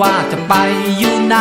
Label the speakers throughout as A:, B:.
A: ว่าจะไปอยู่ไหน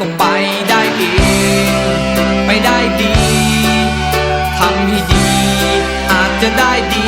A: ก็ไปได้ดีไปได้ดีทำให้ดี อาจจะได้ดี